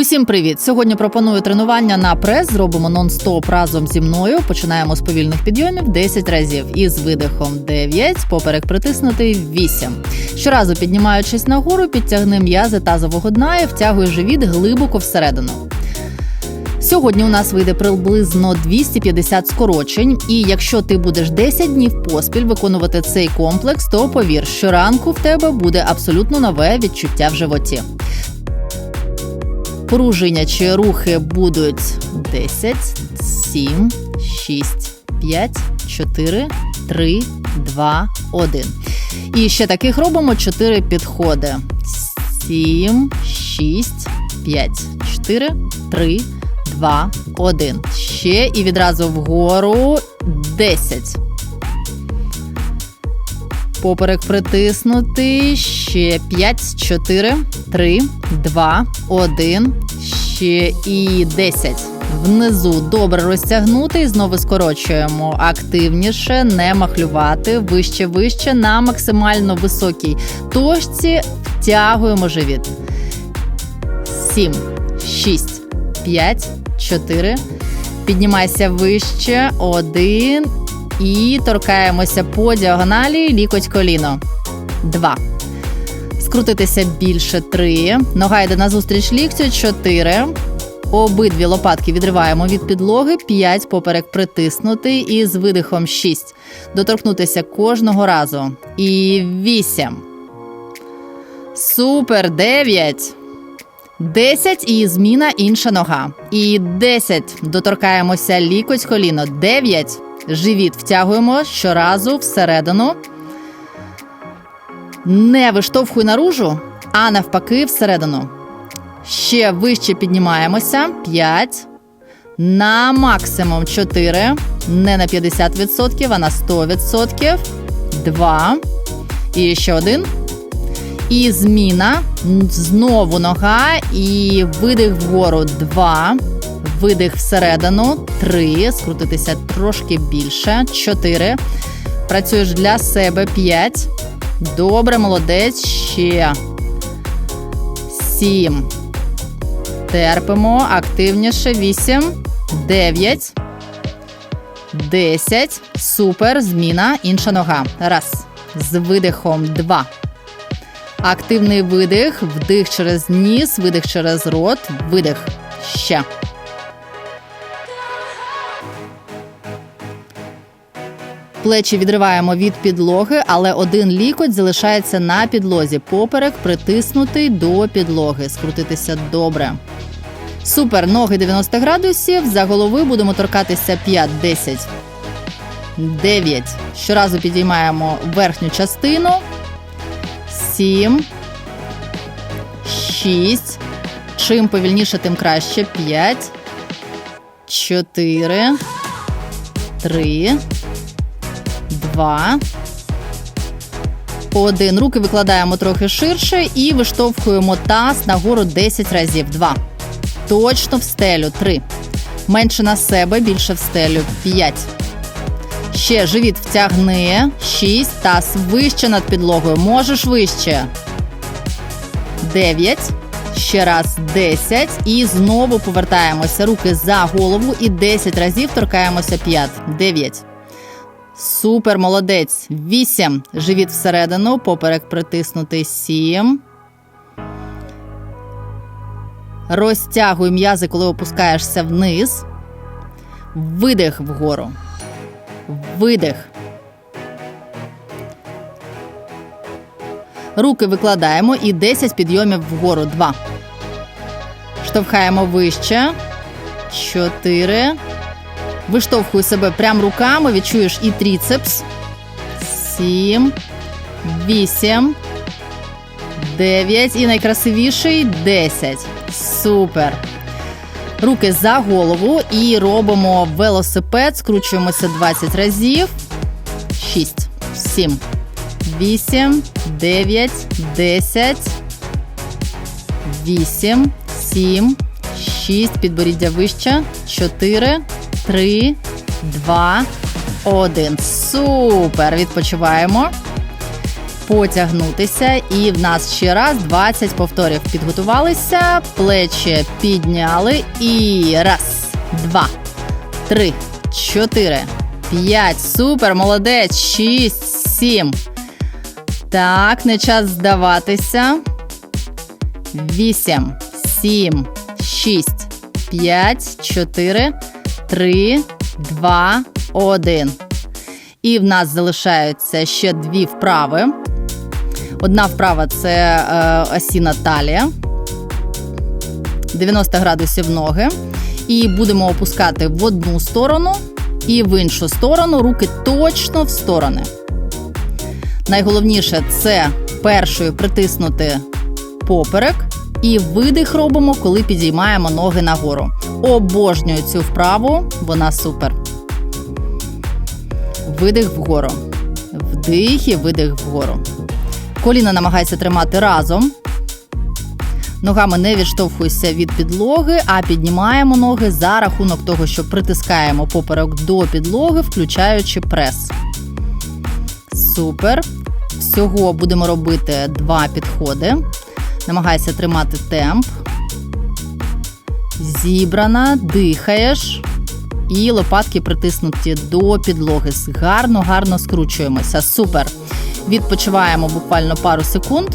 Усім привіт! Сьогодні пропоную тренування на прес. Зробимо нон-стоп разом зі мною. Починаємо з повільних підйомів 10 разів із видихом 9, поперек притиснутий 8. Щоразу піднімаючись нагору, підтягни м'язи тазового дна і втягуй живіт глибоко всередину. Сьогодні у нас вийде приблизно 250 скорочень, і якщо ти будеш 10 днів поспіль виконувати цей комплекс, то повір, щоранку в тебе буде абсолютно нове відчуття в животі. Поруження чи рухи будуть 10, 7, 6, 5, 4, 3, 2, 1. І ще таких робимо 4 підходи. 7, 6, 5, 4, 3, 2, 1. Ще і відразу вгору 10. Поперек притиснути. Ще 5, 4, 3, 2, 1. Ще і 10. Внизу добре розтягнути знову скорочуємо. Активніше, не махлювати. Вище, вище на максимально високій точці втягуємо живіт. 7, 6, 5, 4. Піднімайся вище. 1. І торкаємося по діагоналі лікоть коліно. 2. Скрутитися більше 3. Нога йде назустріч ліктю 4. Обидві лопатки відриваємо від підлоги. 5. Поперек притиснути. І з видихом 6. Доторкнутися кожного разу. І 8. Супер. 9. 10 і зміна інша нога. І 10. Доторкаємося лікоть коліно. 9. Живіт втягуємо щоразу всередину. Не виштовхуй наружу, а навпаки, всередину. Ще вище піднімаємося. 5. На максимум 4. Не на 50%, а на 100%. 2. І ще один. І зміна. Знову нога. І видих вгору. 2. Видих всередину. 3. Скрутитися трошки більше. 4. Працюєш для себе. 5. Добре, молодець. Ще. 7. Терпимо. Активніше. 8. 9. 10. Супер. Зміна. Інша нога. Раз. З видихом. 2. Активний видих. Вдих через ніс. Видих через рот. Видих. Ще. Плечі відриваємо від підлоги, але один лікоть залишається на підлозі. Поперек притиснутий до підлоги. Скрутитися добре. Супер. Ноги 90 градусів. За голови будемо торкатися 5, 10, 9. Щоразу підіймаємо верхню частину. 7. 6. Чим повільніше, тим краще. 5. 4. 3. Два. Один. Руки викладаємо трохи ширше і виштовхуємо таз нагору 10 разів. Два. Точно в стелю. Три. Менше на себе, більше в стелю. П'ять. Ще живіт втягни. Шість. Таз вище над підлогою. Можеш вище. Дев'ять. Ще раз 10. І знову повертаємося. Руки за голову і 10 разів торкаємося 5. 9. Супер, молодець. Вісім. Живіт всередину, поперек притиснутий Сім. Розтягуй м'язи, коли опускаєшся вниз. Видих вгору. Видих. Руки викладаємо і 10 підйомів вгору. 2. Штовхаємо вище. 4. Виштовхую себе прям руками, відчуєш і тріцепс. Сім. Вісім. Дев'ять. І найкрасивіший десять. Супер. Руки за голову і робимо велосипед. Скручуємося 20 разів. 6, 7, 8, 9, 10, 8, 7, 6, підборіддя вище, 4, Три, два, один. Супер. Відпочиваємо. потягнутися. І в нас ще раз 20 повторів. Підготувалися, плечі підняли. І раз, два, три, чотири, п'ять. Супер, молодець. Шість, сім. Так, не час здаватися. Вісім, сім, шість, п'ять, чотири, три, два, один. І в нас залишаються ще дві вправи. Одна вправа це е, осіна талія. 90 градусів ноги. І будемо опускати в одну сторону і в іншу сторону. Руки точно в сторони. Найголовніше це першою притиснути поперек. І видих робимо, коли підіймаємо ноги нагору. Обожнюю цю вправу, вона супер. Видих вгору. Вдих і видих вгору. Коліна намагайся тримати разом. Ногами не відштовхуйся від підлоги, а піднімаємо ноги за рахунок того, що притискаємо поперек до підлоги, включаючи прес. Супер. Всього будемо робити два підходи. Намагайся тримати темп. Зібрана, дихаєш. І лопатки притиснуті до підлоги. Гарно, гарно скручуємося. Супер. Відпочиваємо буквально пару секунд.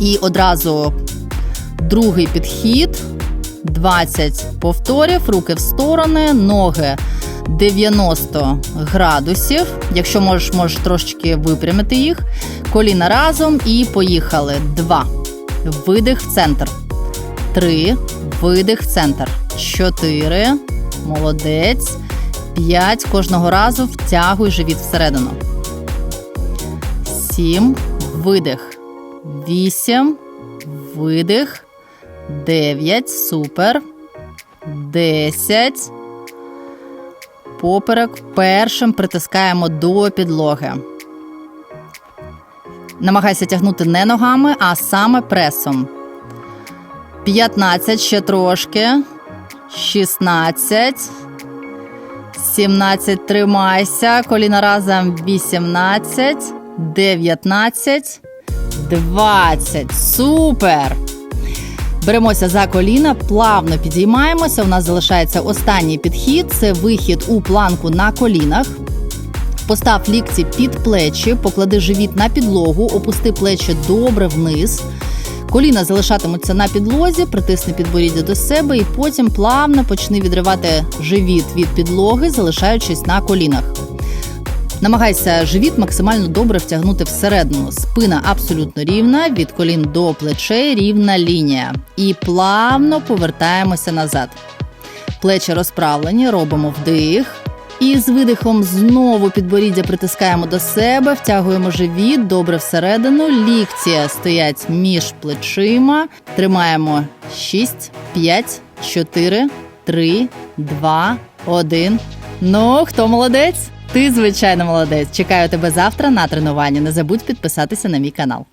І одразу другий підхід. 20 повторів, руки в сторони, ноги 90 градусів. Якщо можеш, можеш трошечки випрямити їх. Коліна разом і поїхали. Два. Видих в центр. Три. Видих в центр. Чотири. Молодець. П'ять. Кожного разу втягуй живіт всередину. Сім. Видих. Вісім. Видих. Дев'ять. Супер. Десять. Поперек першим притискаємо до підлоги. Намагайся тягнути не ногами, а саме пресом. 15 ще трошки. 16. 17. Тримайся. Коліна разом 18. 19. 20. Супер! Беремося за коліна, плавно підіймаємося. У нас залишається останній підхід це вихід у планку на колінах. Постав лікті під плечі, поклади живіт на підлогу, опусти плечі добре вниз. Коліна залишатимуться на підлозі, притисни підборіддя до себе і потім плавно почни відривати живіт від підлоги, залишаючись на колінах. Намагайся живіт максимально добре втягнути всередину. Спина абсолютно рівна, від колін до плечей рівна лінія. І плавно повертаємося назад. Плечі розправлені, робимо вдих. І з видихом знову підборіддя притискаємо до себе, втягуємо живіт добре всередину. Лікті стоять між плечима. Тримаємо 6, 5, 4, 3, 2, 1. Ну, хто молодець? Ти, звичайно, молодець. Чекаю тебе завтра на тренуванні. Не забудь підписатися на мій канал.